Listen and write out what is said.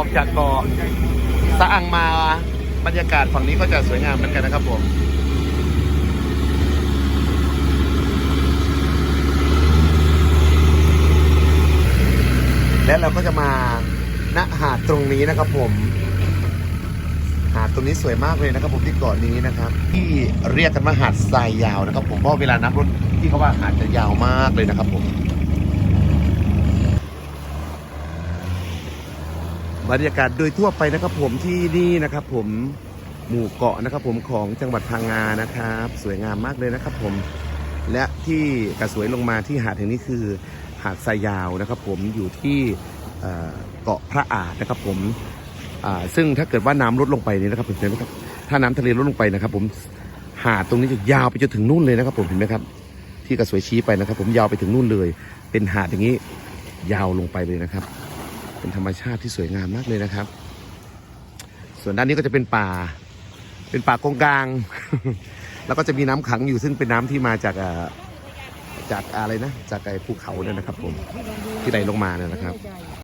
อกจากเกาะสะอังมาบรรยากาศฝั่งนี้ก็จะสวยงามเหมือนกันนะครับผมและเราก็จะมาณหาดตรงนี้นะครับผม หาดตรงนี้สวยมากเลยนะครับผมที่เกาะนี้นะครับ ที่เรียกกันว่าหาดทรายยาวนะครับ ผมเพราะเวลานับรถที่เขาว่าหาดจะยาวมากเลยนะครับผม บรรยากาศโดยทั่วไปนะครับ ผมที่นี่นะครับ ผมหมู่เกาะนะครับ ผมของจังหวัดพังงานะครับ สวยงามมากเลยนะครับ ผมและที่กระสวยลงมาที่หาดแห่งนี้คือ หาดทรายยาวนะครับ ผมอยู่ที่เกาะพระอาจนะครับ ผมซึ่งถ้าเกิดว่าน้ำลดลงไปนี่นะครับเห็นไหมครับถ้าน้ำทะเลลดลงไปนะครับ ผมหาดตรงนี้จะยาวไปจนถึงนู่นเลยนะครับ ผมเห็นไหมครับ ที่กระสวยชี้ไปนะครับ ผมยาวไปถึงนู่นเลย เป็นหาดอย่างนี้ยาวลงไปเลยนะครับ เป็นธรรมชาติที่สวยงามมากเลยนะครับ ส่วนด้านนี้ก็จะเป็นป่า เป็นป่ากงกลาง แล้วก็จะมีน้ำขังอยู่ซึ่งเป็นน้ำที่มาจากอ่อจากอะไรนะ จากไอ้ภูเขาเนี่ยนะครับผมที่ไหลลงมาเนี่ยนะครับ